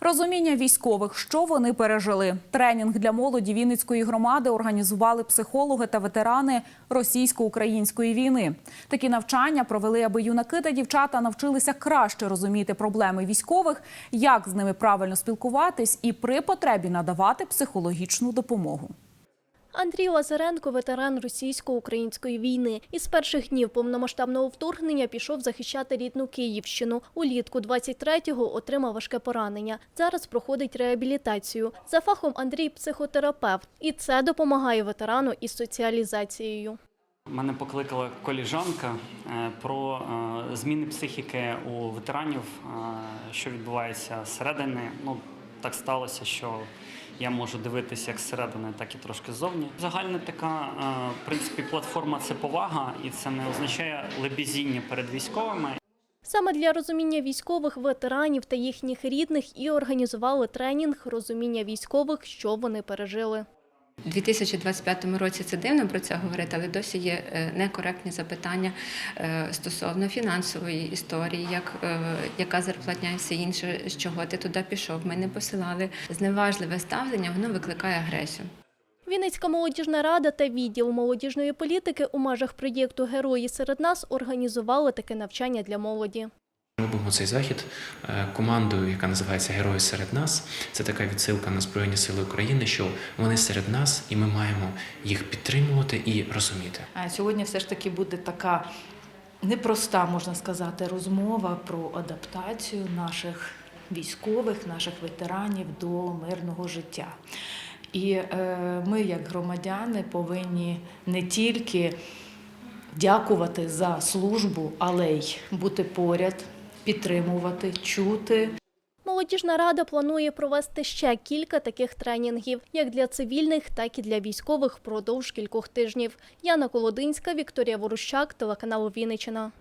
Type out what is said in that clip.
Розуміння військових, що вони пережили. Тренінг для молоді Вінницької громади організували психологи та ветерани російсько-української війни. Такі навчання провели, аби юнаки та дівчата навчилися краще розуміти проблеми військових, як з ними правильно спілкуватись і при потребі надавати психологічну допомогу. Андрій Лазаренко, ветеран російсько-української війни, із перших днів повномасштабного вторгнення пішов захищати рідну Київщину. Улітку 23-го отримав важке поранення. Зараз проходить реабілітацію. За фахом Андрій психотерапевт, і це допомагає ветерану із соціалізацією. Мене покликала коліжанка е, про е, зміни психіки у ветеранів, е, що відбувається зсередини. Ну так сталося, що я можу дивитися як зсередини, так і трошки ззовні. Загальна така, е, в принципі, платформа це повага, і це не означає лебезіння перед військовими. Саме для розуміння військових ветеранів та їхніх рідних і організували тренінг розуміння військових, що вони пережили. У 2025 році це дивно про це говорити, але досі є е, некоректні запитання е, стосовно фінансової історії, як, е, яка зарплатня і все інше, з чого ти туди пішов. Ми не посилали. Зневажливе ставлення, воно викликає агресію. Вінницька молодіжна рада та відділ молодіжної політики у межах проєкту Герої серед нас організували таке навчання для молоді. Ми робимо цей захід е, командою, яка називається Герої серед нас. Це така відсилка на Збройні Сили України, що вони серед нас, і ми маємо їх підтримувати і розуміти. А Сьогодні все ж таки буде така непроста, можна сказати, розмова про адаптацію наших військових, наших ветеранів до мирного життя. І е, ми, як громадяни, повинні не тільки дякувати за службу, але й бути поряд, підтримувати, чути. Молодіжна рада планує провести ще кілька таких тренінгів, як для цивільних, так і для військових впродовж кількох тижнів. Яна Колодинська, Вікторія Ворущак, телеканал Вінниччина.